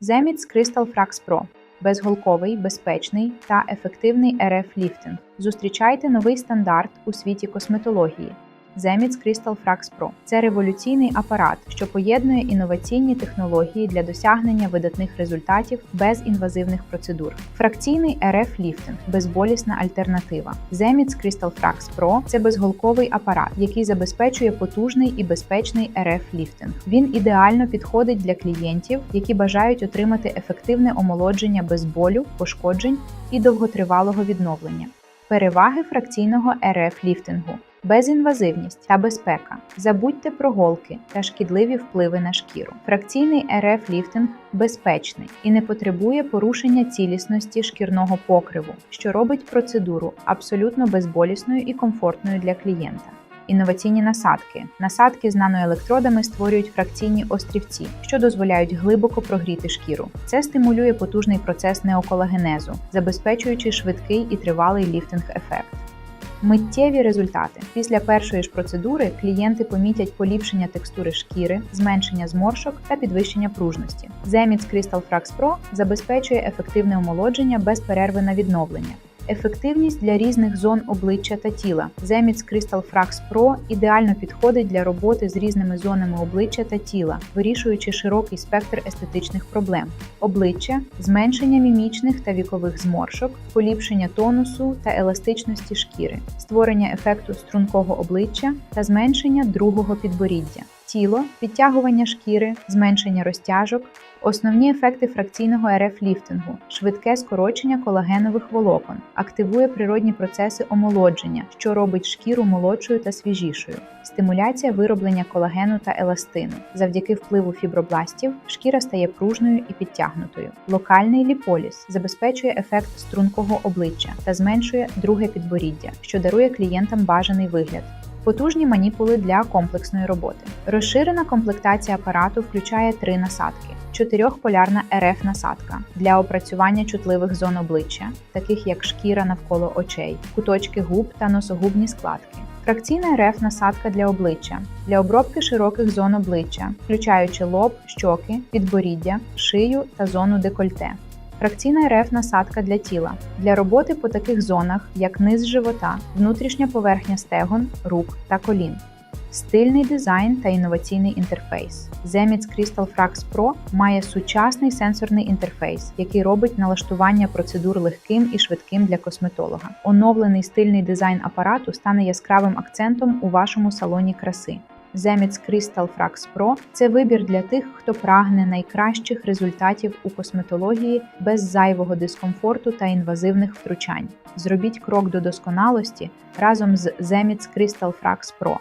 Zemits Crystal Frax Pro безголковий, безпечний та ефективний РФ ліфтинг. Зустрічайте новий стандарт у світі косметології. Zemits Crystal Frax Pro – це революційний апарат, що поєднує інноваційні технології для досягнення видатних результатів без інвазивних процедур. Фракційний РФ ліфтинг безболісна альтернатива. Zemits Crystal Frax Pro – це безголковий апарат, який забезпечує потужний і безпечний РФ ліфтинг. Він ідеально підходить для клієнтів, які бажають отримати ефективне омолодження без болю, пошкоджень і довготривалого відновлення. Переваги фракційного РФ ліфтингу. Безінвазивність та безпека. Забудьте про голки та шкідливі впливи на шкіру. Фракційний РФ ліфтинг безпечний і не потребує порушення цілісності шкірного покриву, що робить процедуру абсолютно безболісною і комфортною для клієнта. Інноваційні насадки. Насадки з наноелектродами створюють фракційні острівці, що дозволяють глибоко прогріти шкіру. Це стимулює потужний процес неоколагенезу, забезпечуючи швидкий і тривалий ліфтинг-ефект. Миттєві результати після першої ж процедури клієнти помітять поліпшення текстури шкіри, зменшення зморшок та підвищення пружності. Zemits Crystal Frax Pro забезпечує ефективне омолодження без перерви на відновлення. Ефективність для різних зон обличчя та тіла. Zemits Crystal Frax Pro ідеально підходить для роботи з різними зонами обличчя та тіла, вирішуючи широкий спектр естетичних проблем: обличчя, зменшення мімічних та вікових зморшок, поліпшення тонусу та еластичності шкіри, створення ефекту стрункого обличчя та зменшення другого підборіддя. Тіло, підтягування шкіри, зменшення розтяжок, Основні ефекти фракційного РФ ліфтингу швидке скорочення колагенових волокон, активує природні процеси омолодження, що робить шкіру молодшою та свіжішою, стимуляція вироблення колагену та еластину. Завдяки впливу фібробластів шкіра стає пружною і підтягнутою. Локальний ліполіс забезпечує ефект стрункого обличчя та зменшує друге підборіддя, що дарує клієнтам бажаний вигляд. Потужні маніпули для комплексної роботи. Розширена комплектація апарату включає три насадки чотирьохполярна РФ насадка для опрацювання чутливих зон обличчя, таких як шкіра навколо очей, куточки губ та носогубні складки. Фракційна РФ насадка для обличчя для обробки широких зон обличчя, включаючи лоб, щоки, підборіддя, шию та зону декольте. Фракційна РФ насадка для тіла для роботи по таких зонах, як низ живота, внутрішня поверхня стегон, рук та колін стильний дизайн та інноваційний інтерфейс. Zemits Crystal Frax Pro має сучасний сенсорний інтерфейс, який робить налаштування процедур легким і швидким для косметолога. Оновлений стильний дизайн апарату стане яскравим акцентом у вашому салоні краси. Zemits Crystal Frax Pro – це вибір для тих, хто прагне найкращих результатів у косметології без зайвого дискомфорту та інвазивних втручань. Зробіть крок до досконалості разом з Zemits Crystal Frax Pro.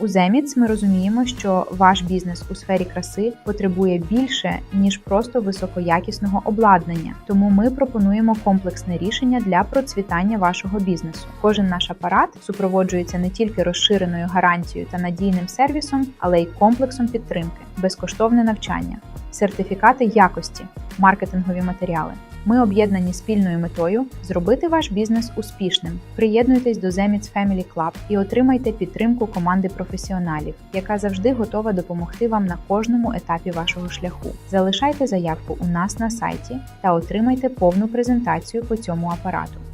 У Zemits ми розуміємо, що ваш бізнес у сфері краси потребує більше ніж просто високоякісного обладнання. Тому ми пропонуємо комплексне рішення для процвітання вашого бізнесу. Кожен наш апарат супроводжується не тільки розширеною гарантією та надійним сервісом, але й комплексом підтримки, безкоштовне навчання, сертифікати якості, маркетингові матеріали. Ми об'єднані спільною метою зробити ваш бізнес успішним. Приєднуйтесь до Zemits Family Club і отримайте підтримку команди професіоналів, яка завжди готова допомогти вам на кожному етапі вашого шляху. Залишайте заявку у нас на сайті та отримайте повну презентацію по цьому апарату.